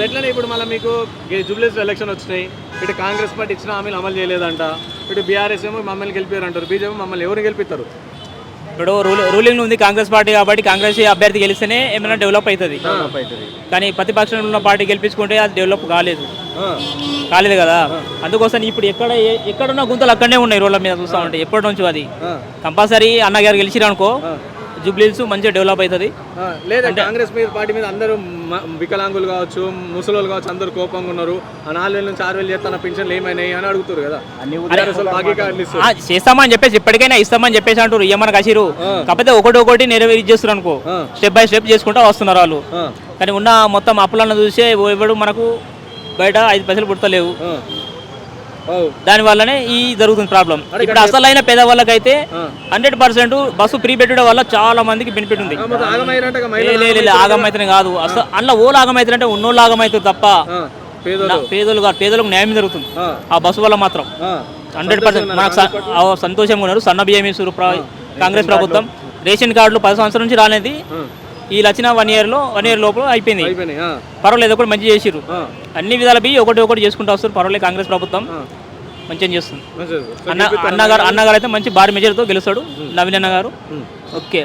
So ఎట్లనే ఇప్పుడు మళ్ళీ మీకు జూబ్లీస్ ఎలక్షన్ వచ్చినాయి. ఇటు కాంగ్రెస్ పార్టీ ఇచ్చిన హామీలు అమలు చేయలేదంట. ఇటు బీఆర్ఎస్ ఏమో మమ్మల్ని గెలిపారు అంటారు బీజేపీ మమ్మల్ని ఎవరు గెలిపిస్తారు ఇప్పుడు రూల్ రూలింగ్ ఉంది కాంగ్రెస్ పార్టీ కాబట్టి కాంగ్రెస్ అభ్యర్థి గెలిస్తేనే ఏమైనా డెవలప్ అవుతుంది కానీ ప్రతిపక్షంలో ఉన్న పార్టీ గెలిపించుకుంటే అది డెవలప్ కాలేదు. కాలేదు కదా? అందుకోసం ఇప్పుడు ఎక్కడ ఎక్కడున్న గుంతలు అక్కడనే ఉన్నాయి రోడ్ల మీద చూస్తా ఉంటే. ఎప్పటి నుంచి అది. కంపల్సరీ అన్నగారు గెలిచిరు అనుకో జూబ్లీస్ మంచిగా డెవలప్ అవుతుంది. ఆ, లేదా కాంగ్రెస్ మీద పార్టీ మీద అందరూ వికలాంగులు కావచ్చు ముసలోళ్ళు కావచ్చు అందరూ కోపంగా ఉన్నారు. ఆ నాలుగు వేల నుంచి ఆరు వేలు చేస్తాన పింఛన్లు ఏమైనాయి అని అడుగుతారు కదా. చేస్తామని చెప్పేసి ఇప్పటికైనా ఇస్తామని చెప్పేసి అంటారు ఇయ్యమని కసిరు కాకపోతే ఒకటి ఒకటి నెరవేరి చేస్తారు అనుకో. స్టెప్ బై స్టెప్ చేసుకుంటూ వస్తున్నారు వాళ్ళు. కానీ ఉన్న మొత్తం అప్పులను చూసే ఎవడు మనకు బయట ఐదు పైసలు. ఓ, దాని వల్లనే ఈ జరుగుతుంది ప్రాబ్లం. ఇప్పుడు అసలైన పేదవాళ్ళకైతే ఆ. హండ్రెడ్ పర్సెంట్ బస్సు ఫ్రీ పెట్టడం వల్ల చాలా మందికి బెనిఫిట్ ఉంది. ఆగమైతే కాదు. అసలు అందులో ఓళ్ళు ఆగమైతారంటే ఉన్నోళ్ళు ఆగమవుతుంది తప్ప పేదలు కాదు పేదలకు న్యాయం జరుగుతుంది. ఆ, బస్సు వల్ల మాత్రం. హండ్రెడ్ పర్సెంట్ ఆ సంతోషంగా ఉన్నారు. సన్న బియ్యం ఇస్తారు ప్ర- కాంగ్రెస్ ప్రభుత్వం. రేషన్ కార్డులు పది సంవత్సరం నుంచి రానేది వీళ్ళు వచ్చిన వన్ ఇయర్లో వన్ ఇయర్ లోపల అయిపోయింది. పర్వాలేదు ఒకటి మంచి చేసిర్రు. ఆ, అన్ని విధాల బియ్యి ఒకటి ఒకటి చేసుకుంటూ వస్తారు. పర్వాలేదు కాంగ్రెస్ ప్రభుత్వం ఆ. మంచిగా చేస్తుంది. అన్న అన్నగారు అన్నగారు అయితే మంచి భారీ మెజార్టీతో గెలుస్తాడు. నవీన్ అన్న గారు. ఓకే.